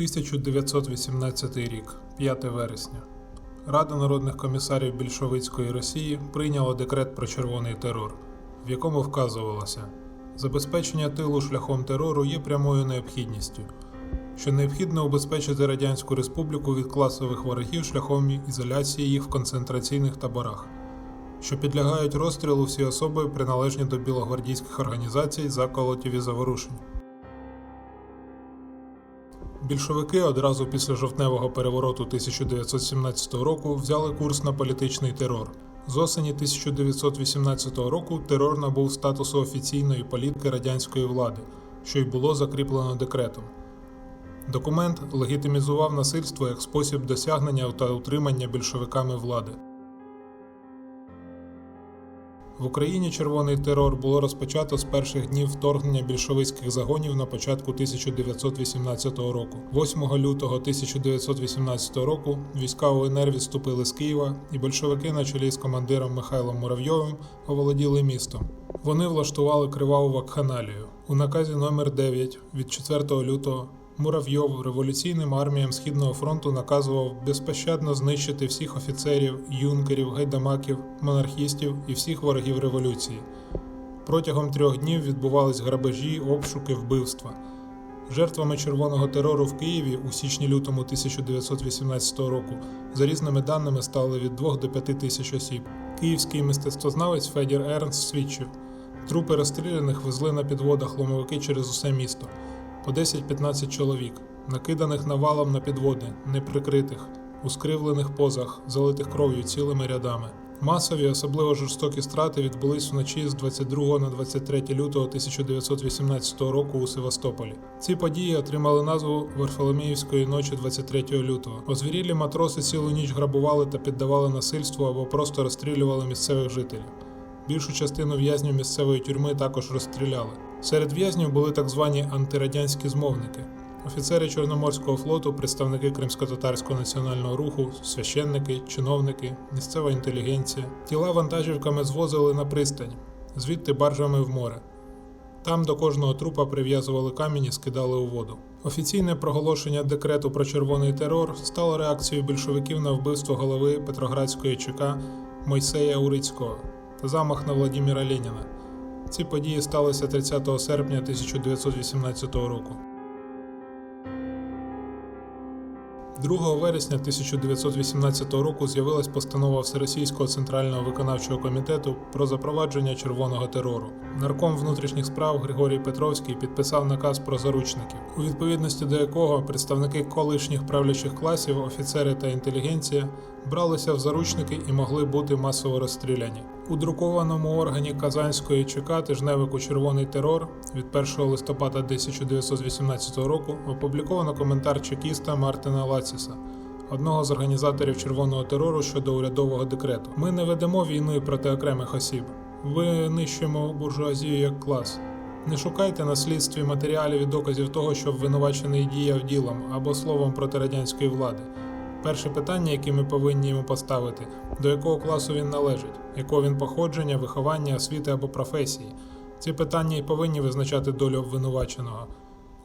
1918 рік, 5 вересня. Рада народних комісарів більшовицької Росії прийняла декрет про червоний терор, в якому вказувалося: забезпечення тилу шляхом терору є прямою необхідністю, що необхідно убезпечити Радянську Республіку від класових ворогів шляхом ізоляції їх в концентраційних таборах, що підлягають розстрілу всі особи, приналежні до білогвардійських організацій, заколотів і заворушень. Більшовики одразу після жовтневого перевороту 1917 року взяли курс на політичний терор. З осені 1918 року терор набув статусу офіційної політики радянської влади, що й було закріплено декретом. Документ легітимізував насильство як спосіб досягнення та утримання більшовиками влади. В Україні червоний терор було розпочато з перших днів вторгнення більшовицьких загонів на початку 1918 року. 8 лютого 1918 року війська УНР відступили з Києва, і большевики на чолі з командиром Михайлом Муравйовим оволоділи містом. Вони влаштували криваву вакханалію. У наказі номер 9 від 4 лютого Муравйов революційним арміям Східного фронту наказував безпощадно знищити всіх офіцерів, юнкерів, гайдамаків, монархістів і всіх ворогів революції. Протягом трьох днів відбувались грабежі, обшуки, вбивства. Жертвами червоного терору в Києві у січні-лютому 1918 року за різними даними стали від 2 до 5 тисяч осіб. Київський мистецтвознавець Федір Ернст свідчив, трупи розстріляних везли на підводах ломовики через усе місто по 10-15 чоловік, накиданих навалом на підводи, неприкритих, у скривлених позах, залитих кров'ю цілими рядами. Масові, особливо жорстокі страти відбулись вночі з 22 на 23 лютого 1918 року у Севастополі. Ці події отримали назву Варфоломіївської ночі 23 лютого. Озвірілі матроси цілу ніч грабували та піддавали насильству або просто розстрілювали місцевих жителів. Більшу частину в'язнів місцевої тюрми також розстріляли. Серед в'язнів були так звані антирадянські змовники, офіцери Чорноморського флоту, представники кримсько-татарського національного руху, священники, чиновники, місцева інтелігенція. Тіла вантажівками звозили на пристань, звідти баржами в море. Там до кожного трупа прив'язували камінь і скидали у воду. Офіційне проголошення декрету про червоний терор стало реакцією більшовиків на вбивство голови Петроградської ЧК Мойсея Урицького та замах на Владіміра Леніна. Ці події сталися 30 серпня 1918 року. 2 вересня 1918 року з'явилась постанова Всеросійського центрального виконавчого комітету про запровадження червоного терору. Нарком внутрішніх справ Григорій Петровський підписав наказ про заручників, у відповідності до якого представники колишніх правлячих класів, офіцери та інтелігенція бралися в заручники і могли бути масово розстріляні. У друкованому органі Казанської ЧК тижневику Червоний терор від 1 листопада 1918 року опубліковано коментар чекіста Мартина Лаціса, одного з організаторів червоного терору щодо урядового декрету. Ми не ведемо війни проти окремих осіб. Винищуємо буржуазію як клас. Не шукайте на слідстві матеріалів і доказів того, що обвинувачений діяв ділом або словом проти радянської влади. Перше питання, яке ми повинні йому поставити, до якого класу він належить, якого він походження, виховання, освіти або професії. Ці питання і повинні визначати долю обвинуваченого.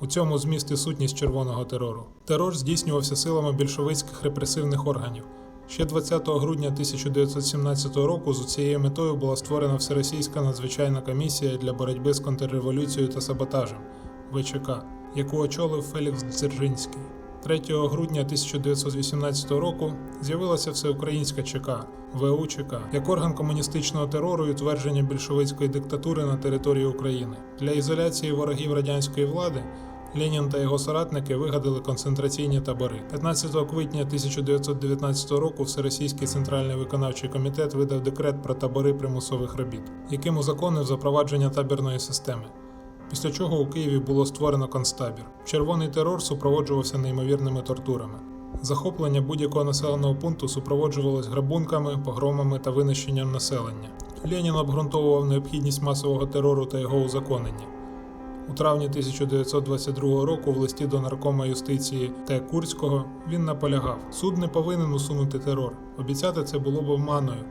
У цьому зміст і сутність червоного терору. Терор здійснювався силами більшовицьких репресивних органів. Ще 20 грудня 1917 року з цією метою була створена Всеросійська надзвичайна комісія для боротьби з контрреволюцією та саботажем ВЧК, яку очолив Фелікс Дзержинський. 3 грудня 1918 року з'явилася Всеукраїнська ЧК ВУЧК як орган комуністичного терору і утвердження більшовицької диктатури на території України. Для ізоляції ворогів радянської влади Ленін та його соратники вигадали концентраційні табори. 15 квітня 1919 року Всеросійський центральний виконавчий комітет видав декрет про табори примусових робіт, яким узаконив запровадження табірної системи після чого у Києві було створено концтабір. Червоний терор супроводжувався неймовірними тортурами. Захоплення будь-якого населеного пункту супроводжувалось грабунками, погромами та винищенням населення. Ленін обґрунтовував необхідність масового терору та його узаконення. У травні 1922 року в листі до наркома юстиції Т. Курського він наполягав: суд не повинен усунути терор. Обіцяти це було б обманою.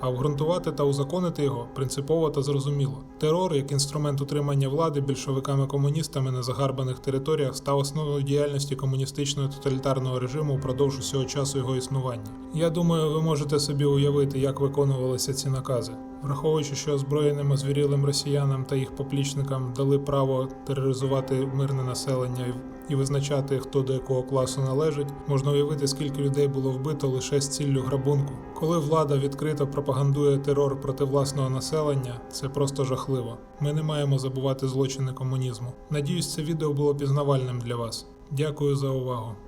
А обґрунтувати та узаконити його принципово та зрозуміло. Терор як інструмент утримання влади більшовиками-комуністами на загарбаних територіях став основою діяльності комуністичного тоталітарного режиму впродовж усього часу його існування. Я думаю, ви можете собі уявити, як виконувалися ці накази. Враховуючи, що озброєним озвірілим росіянам та їх поплічникам дали право тероризувати мирне населення і визначати, хто до якого класу належить, можна уявити, скільки людей було вбито лише з ціллю грабунку. Коли влада відкрито пропагандує терор проти власного населення, це просто жахливо. Ми не маємо забувати злочини комунізму. Надіюсь, це відео було пізнавальним для вас. Дякую за увагу.